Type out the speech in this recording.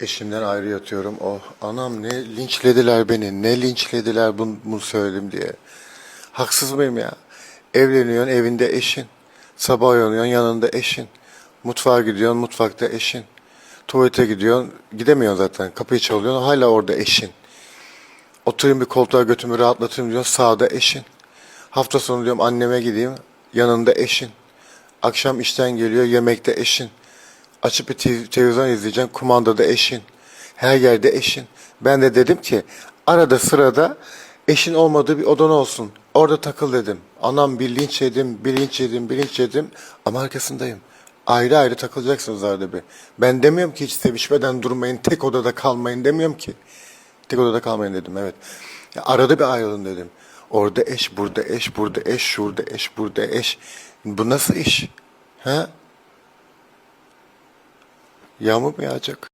Eşimden ayrı yatıyorum. Oh anam ne linçlediler beni. Ne linçlediler bunu, bunu söyledim diye. Haksız mıyım ya? Evleniyorsun evinde eşin. Sabah uyanıyorsun yanında eşin. Mutfağa gidiyorsun mutfakta eşin. Tuvalete gidiyorsun gidemiyorsun zaten. Kapıyı çalıyorsun hala orada eşin. Oturayım bir koltuğa götümü rahatlatayım diyorsun sağda eşin. Hafta sonu diyorum anneme gideyim yanında eşin. Akşam işten geliyor yemekte eşin. Açıp bir te- televizyon izleyeceğim kumandada eşin. Her yerde eşin. Ben de dedim ki arada sırada eşin olmadığı bir odan olsun. Orada takıl dedim. Anam bir linç yedim, bir linç yedim, bir linç yedim ama arkasındayım. Ayrı ayrı takılacaksınız arada bir. Ben demiyorum ki hiç sevişmeden durmayın, tek odada kalmayın demiyorum ki. Tek odada kalmayın dedim evet. Ya arada bir ayrılın dedim. Orada eş, burada eş, burada eş, şurada eş, burada eş. Bu nasıl iş? Ha? Yağmur mu yağacak?